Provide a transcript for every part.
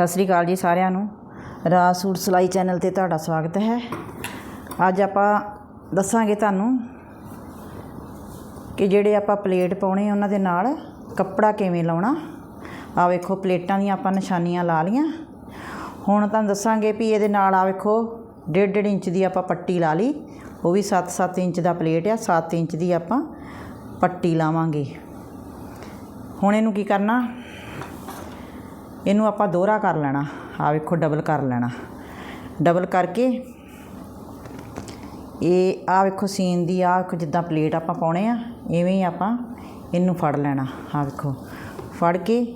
ਸਤਿ ਸ੍ਰੀ ਅਕਾਲ ਜੀ ਸਾਰਿਆਂ ਨੂੰ। ਰਾਜ ਸੂਟ ਸਿਲਾਈ ਚੈਨਲ ਤੇ ਤੁਹਾਡਾ ਸਵਾਗਤ ਹੈ। ਅੱਜ ਆਪਾਂ ਦੱਸਾਂਗੇ ਤੁਹਾਨੂੰ ਕਿ ਜਿਹੜੇ ਆਪਾਂ ਪਲੇਟ ਪਾਉਣੇ ਉਹਨਾਂ ਦੇ ਨਾਲ ਕੱਪੜਾ ਕਿਵੇਂ ਲਾਉਣਾ। ਆ ਵੇਖੋ, ਪਲੇਟਾਂ ਦੀਆਂ ਆਪਾਂ ਨਿਸ਼ਾਨੀਆਂ ਲਾ ਲੀਆਂ ਹੁਣ ਤੁਹਾਨੂੰ ਦੱਸਾਂਗੇ ਵੀ ਇਹਦੇ ਨਾਲ ਆ ਵੇਖੋ 1.5 ਇੰਚ ਦੀ ਆਪਾਂ ਪੱਟੀ ਲਾ ਲਈ। ਉਹ ਵੀ 7-7 ਇੰਚ ਦਾ ਪਲੇਟ ਆ 7 ਇੰਚ ਦੀ ਆਪਾਂ ਪੱਟੀ ਲਾਵਾਂਗੇ। ਹੁਣ ਇਹਨੂੰ ਕੀ ਕਰਨਾ? ਇਹਨੂੰ ਆਪਾਂ ਦੋਹਰਾ ਕਰ ਲੈਣਾ। ਆ ਵੇਖੋ ਡਬਲ ਕਰ ਲੈਣਾ। ਡਬਲ ਕਰਕੇ ਇਹ ਆ ਵੇਖੋ ਸੀਨ ਦੀ ਆ ਵੇਖੋ ਜਿੱਦਾਂ ਪਲੇਟ ਆਪਾਂ ਪਾਉਣੇ ਆ ਐਵੇਂ ਹੀ ਆਪਾਂ ਇਹਨੂੰ ਫੜ ਲੈਣਾ। ਆ ਵੇਖੋ, ਫੜ ਕੇ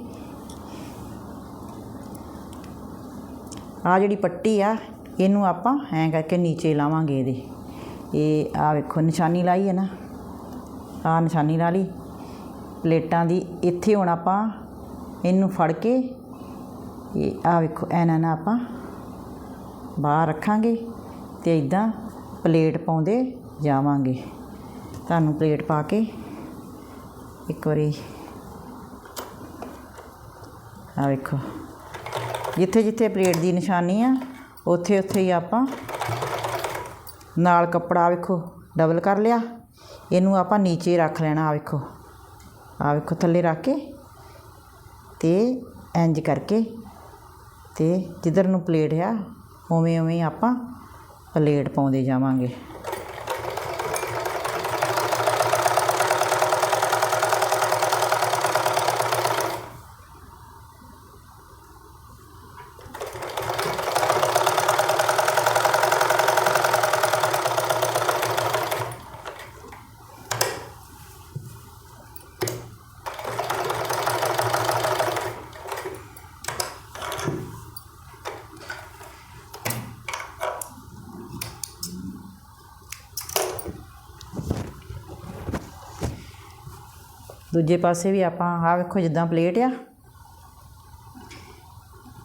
ਆ ਜਿਹੜੀ ਪੱਟੀ ਆ, ਇਹਨੂੰ ਆਪਾਂ ਐਂ ਕਰਕੇ ਨੀਚੇ ਲਾਵਾਂਗੇ ਇਹਦੇ। ਇਹ ਆ ਵੇਖੋ ਨਿਸ਼ਾਨੀ ਲਾਈ ਹੈ ਨਾ। ਆ ਨਿਸ਼ਾਨੀ ਲਾ ਲਈ। ਪਲੇਟਾਂ ਦੀ, ਇੱਥੇ ਹੁਣ ਆਪਾਂ ਇਹਨੂੰ ਫੜ ਕੇ ਇਹ ਆ ਵੇਖੋ, ਐਨਾ ਨਾ ਆਪਾਂ ਬਾਹਰ ਰੱਖਾਂਗੇ ਤੇ ਇਦਾਂ ਪਲੇਟ ਪਾਉਂਦੇ ਜਾਵਾਂਗੇ। ਤੁਹਾਨੂੰ ਪਲੇਟ ਪਾ ਕੇ ਇੱਕ ਵਾਰੀ ਆ ਵੇਖੋ ਜਿੱਥੇ ਜਿੱਥੇ ਪਲੇਟ ਦੀ ਨਿਸ਼ਾਨੀ ਆ ਉੱਥੇ ਉੱਥੇ ਹੀ ਆਪਾਂ ਨਾਲ ਕੱਪੜਾ ਵੇਖੋ, ਡਬਲ ਕਰ ਲਿਆ। ਇਹਨੂੰ ਆਪਾਂ ਨੀਚੇ ਰੱਖ ਲੈਣਾ ਆ ਵੇਖੋ। ਆ ਵੇਖੋ, ਥੱਲੇ ਰੱਖ ਕੇ ਤੇ ਇੰਜ ਕਰਕੇ ਅਤੇ ਜਿੱਧਰ ਨੂੰ ਪਲੇਟ ਆ ਉਵੇਂ ਉਵੇਂ ਆਪਾਂ ਪਲੇਟ ਪਾਉਂਦੇ ਜਾਵਾਂਗੇ। ਦੂਜੇ ਪਾਸੇ ਵੀ ਆਪਾਂ, ਆਹ ਵੇਖੋ ਜਿੱਦਾਂ ਪਲੇਟ ਆ।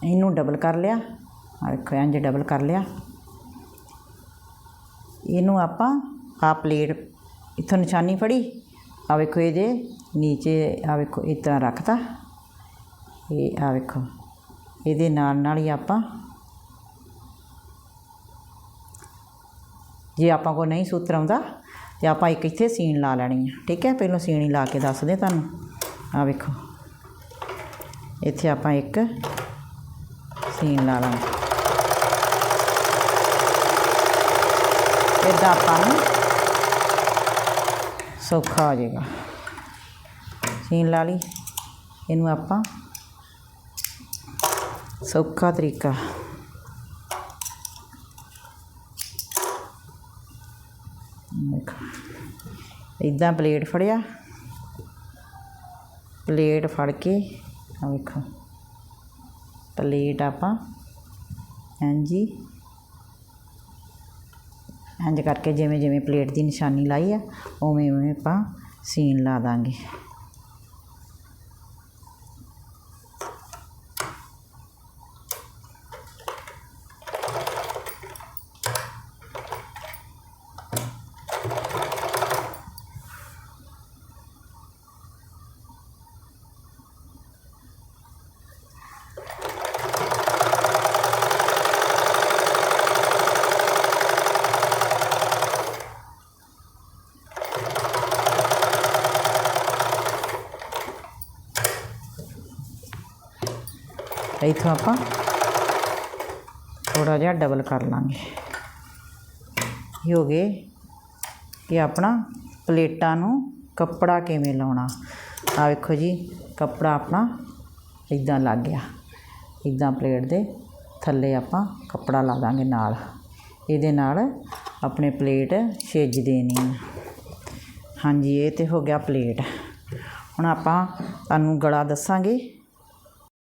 ਇਹਨੂੰ ਡਬਲ ਕਰ ਲਿਆ। ਆਹ ਵੇਖੋ ਇੰਜ ਡਬਲ ਕਰ ਲਿਆ। ਇਹਨੂੰ ਆਪਾਂ ਆ ਪਲੇਟ ਇੱਥੋਂ ਨਿਸ਼ਾਨੀ ਫੜੀ। ਆ ਵੇਖੋ ਇਹਦੇ ਨੀਚੇ ਆ ਵੇਖੋ ਇਸ ਤਰ੍ਹਾਂ ਰੱਖਤਾ। ਇਹ ਆ ਵੇਖੋ, ਇਹਦੇ ਨਾਲ ਨਾਲ ਹੀ ਆਪਾਂ ਜੇ ਆਪਾਂ ਕੋ ਨਹੀਂ ਸੂਤਰ ਆਉਂਦਾ ਤੇ ਆਪਾਂ ਇੱਕ ਇੱਥੇ ਸੀਨ ਲਾ ਲੈਣੀ ਆ। ਠੀਕ ਹੈ? ਪਹਿਲਾਂ ਸੀਣੀ ਲਾ ਕੇ ਦੱਸਦੇ ਤੁਹਾਨੂੰ। ਆ ਵੇਖੋ। ਇੱਥੇ ਆਪਾਂ ਇੱਕ ਸੀਨ ਲਾ ਲਾਂਗੇ। ਇਦਾਂ ਆਪਾਂ ਨੂੰ ਸੌਖਾ ਹੋ ਜਾਏਗਾ। ਸੀਨ ਲਾ ਲਈ। ਇਹਨੂੰ ਆਪਾਂ ਸੌਖਾ ਤਰੀਕਾ ਇਦਾਂ ਪਲੇਟ ਫੜਿਆ। ਪਲੇਟ ਫੜ ਕੇ ਆ ਵੇਖੋ। ਪਲੇਟ ਆਪਾਂ ਹਾਂਜੀ ਇੰਜ ਕਰਕੇ ਜਿਵੇਂ ਜਿਵੇਂ ਪਲੇਟ ਦੀ ਨਿਸ਼ਾਨੀ ਲਾਈ ਆ ਉਵੇਂ ਉਵੇਂ ਆਪਾਂ ਸੀਨ ਲਾ ਦਾਂਗੇ। ਇੱਥੋਂ ਆਪਾਂ ਥੋੜਾ ਜਿਹਾ ਡਬਲ ਕਰ ਲਾਂਗੇ। ਇਹ ਹੋ ਗਏ ਕਿ ਆਪਣਾ ਪਲੇਟਾਂ ਨੂੰ ਕੱਪੜਾ ਕਿਵੇਂ ਲਾਉਣਾ। ਆ ਵੇਖੋ ਜੀ, ਕੱਪੜਾ ਆਪਣਾ ਇਦਾਂ ਲੱਗ ਗਿਆ। ਇਦਾਂ ਪਲੇਟ ਦੇ ਥੱਲੇ ਆਪਾਂ ਕੱਪੜਾ ਲਾ ਦਾਂਗੇ ਨਾਲ। ਇਹਦੇ ਨਾਲ ਆਪਣੇ ਪਲੇਟ ਛਿੱਜ ਦੇਣੀ ਆ। ਹਾਂਜੀ, ਇਹ ਤੇ ਹੋ ਗਿਆ ਪਲੇਟ। ਹੁਣ ਆਪਾਂ ਤੁਹਾਨੂੰ ਗਲਾ ਦੱਸਾਂਗੇ